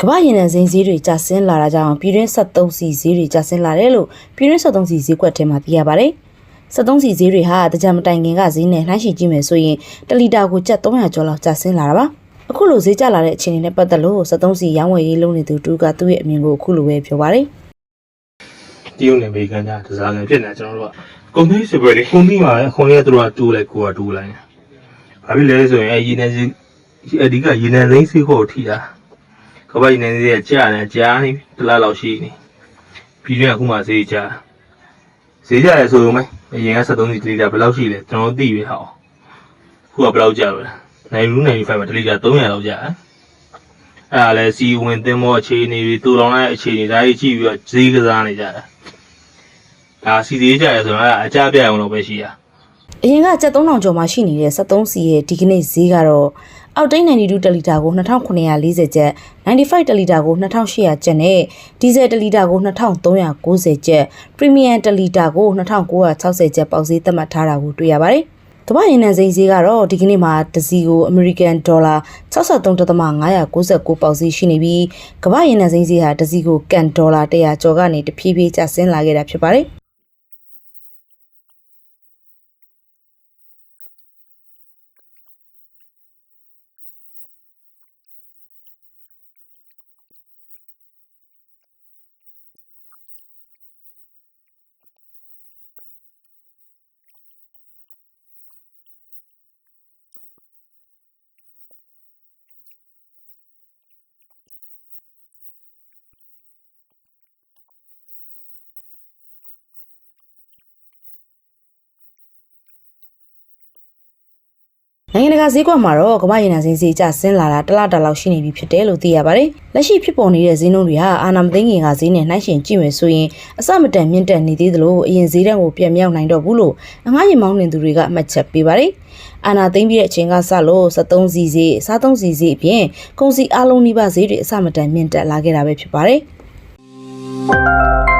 ကမ္ဘာရင်နံစိမ်းဈေးတွေကျဆင်းလာတာကြောင့်ပြည်တွင်း73စီဈေးတွေကျဆင်းလာတယ်လို့ပြည်တွင်း73စီဈေးကွက်ထဲမှာသိရပါတယ်။73စီဈေးတွေဟာတကြံမတိုင်ခင်ကဈေးနဲ့နှိုင်းယှဉ်ကြည့်မယ်ဆိုရင်တလီတာကိုကျပ်300ကျော်လောက်ကျဆင်းလာတာပါ။အခုလိုဈေးကျလာတဲ့အခြေအနေနဲ့ပတ်သက်လို့73စီရောင်းဝယ်ရေးလုပ်နေသူတူကသူ့ရဲ့အမြင်ကိုအခုလိုပဲပြောပါတယ်။တရုတ်နယ်အမေရိကန်ကတစားကန်ဖြစ်နေတာကျွန်တော်တို့ကကုန်သေးစစ်ပွဲလေကုန်ပြီးမှာပဲခွန်ရဲသူတို့ကတူးလိုက်ကိုကတူးလိုက်ဘာဖြစ်လဲဆိုရင်အဲရေနံစင်းအဓိကရေနံစိမ်းစီးဖို့ထိတာ ကမ္ဘာရေနံစိမ်းကကြာတယ်ကြာနေတလားလောက်ရှိနေပြီးရင်အခုမှဈေးကြာဈေးကြရဲဆိုရင်မအရင်က73စီတလီတာဘယ်လောက်ရှိလဲကျွန်တော်သိပြီဟောခုကဘယ်လောက်ကြာလဲနိုင်ဘူးနိုင်5မှာတလီတာ300လောက်ကြာအဲ့ဒါလဲစီဝင်သင်းမောအခြေအနေတွေတူလောင်တဲ့အခြေအနေဒါကြီးကြည့်ပြီးတော့ဈေးကစားနေကြတာဒါစီသေးကြရဆိုတော့အဲ့ဒါအကြပြအောင်လို့ပဲရှိရ အရင်ကကျပ်3000ကျော်မှရှိနေတဲ့73စီရဲ့ဒီကနေ့ဈေးကတော့အောက်တိန်92တလီတာကို2940ကျပ်95တလီတာကို2800ကျပ်နဲ့ဒီဇယ်တလီတာကို2390ကျပ်ပရီမီယံတလီတာကို2960ကျပ်ပေါက်ဈေးသတ်မှတ်ထားတာကိုတွေ့ရပါတယ်။ကမ္ဘာရင်နံစိမ်းဈေးကတော့ဒီကနေ့မှာတစ်စီကိုအမေရိကန်ဒေါ်လာ63.599ပေါက်ဈေးရှိနေပြီးကမ္ဘာရင်နံစိမ်းဈေးဟာတစ်စီကိုကန်ဒေါ်လာ100ကျော်ကနေတဖြည်းဖြည်းကျဆင်းလာခဲ့တာဖြစ်ပါတယ်။ နိုင်ငံတကာဈေးကွက်မှာတော့ကမ္ဘာရင်နံစင်းဈေးကျဆင်းလာတာတစ်လတစ်လောက်ရှိနေပြီဖြစ်တယ်လို့သိရပါတယ်။လက်ရှိဖြစ်ပေါ်နေတဲ့ဈေးနှုန်းတွေဟာအာနာမသိငင်ကဈေးနဲ့နှိုင်းယှဉ်ကြည့်မယ်ဆိုရင်အစမတန်မြင့်တက်နေသေးသလိုအရင်ဈေးတန်းကိုပြန်မြောက်နိုင်တော့ဘူးလို့အငှားရင်မောင်းနေသူတွေကအမှတ်ချက်ပေးပါတယ်။အာနာသိမ့်ပြီးတဲ့အချိန်ကစလို့73စီဈေးစားသုံးစီဈေးအပြင်ကုန်စည်အလုံးနီးပါးဈေးတွေအစမတန်မြင့်တက်လာခဲ့တာပဲဖြစ်ပါတယ်။